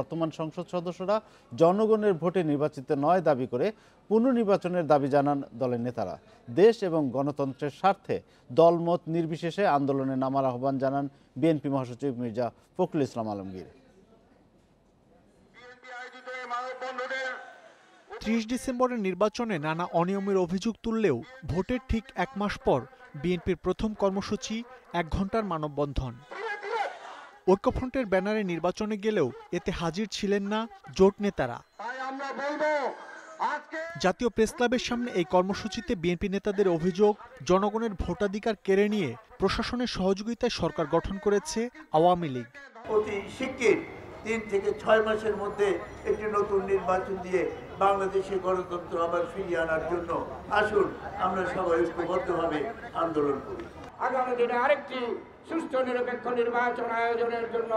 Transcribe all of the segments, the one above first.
বর্তমান সংসদ সদস্যরা জনগণের ভোটে নির্বাচিত নয় দাবি করে পুনর্নির্বাচনের দাবি জানান দলের নেতারা। দেশ এবং গণতন্ত্রের স্বার্থে দলমত নির্বিশেষে আন্দোলনে নামার আহ্বান জানান বিএনপি মহাসচিব মির্জা ফখরুল ইসলাম আলমগীর। ত্রিশ ডিসেম্বরের নির্বাচনে নানা অনিয়মের অভিযোগ তুললেও ভোটের ঠিক এক মাস পর বিএনপির প্রথম কর্মসূচি এক ঘণ্টার মানববন্ধন। ঐক্যফ্রন্টের ব্যানারে নির্বাচনে গেলেও এতে হাজির ছিলেন না জোট নেতারা। জাতীয় প্রেস ক্লাবের সামনে এই কর্মসূচিতে বিএনপি নেতাদের অভিযোগ জনগণের ভোটাধিকার কেড়ে নিয়ে প্রশাসনের সহযোগিতায় সরকার গঠন করেছে আওয়ামী লীগ। অতি শিগগির তিন থেকে ছয় মাসের মধ্যে একটি নতুন নির্বাচন দিয়ে বাংলাদেশে গণতন্ত্র আবার ফিরিয়ে আনার জন্য আসুন আমরা সবাই ঐক্যবদ্ধভাবে আন্দোলন করি। আগামী দিনে আরেকটি সুস্থ নিরপেক্ষ নির্বাচন আয়োজনের জন্য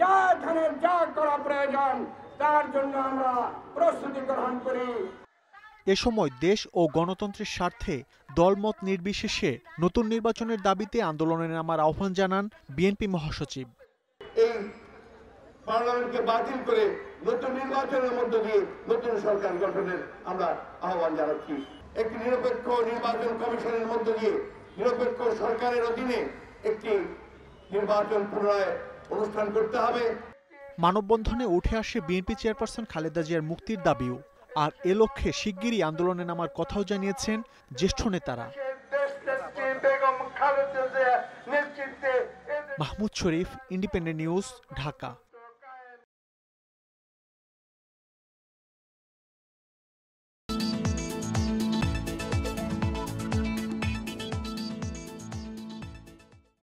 যা ধরনের যা করা প্রয়োজন তার জন্য আমরা প্রস্তুতি গ্রহণ করি। এ সময় দেশ ও গণতন্ত্রের স্বার্থে দলমত নির্বিশেষে নতুন নির্বাচনের দাবিতে আন্দোলনে নামার আহ্বান জানান বিএনপি মহাসচিব। এই পার্লামেন্টকে বাতিল করে নতুন নির্বাচনের মধ্য দিয়ে নতুন সরকার গঠনের আমরা আহ্বান জানাচ্ছি। একটি নিরপেক্ষ নির্বাচন কমিশনের মধ্য দিয়ে নিরপেক্ষ সরকারের অধীনে একটি নির্বাচন পুনরায় অনুষ্ঠান করতে হবে। মানববন্ধনে উঠে আসে বিএনপি চেয়ারপারসন খালেদা জিয়ার মুক্তির দাবিও। আর এ লক্ষ্যে শিগগিরই আন্দোলনে নামার কথাও জানিয়েছেন জ্যেষ্ঠ নেতারা। Mahmud Sharif, Independent News, Dhaka.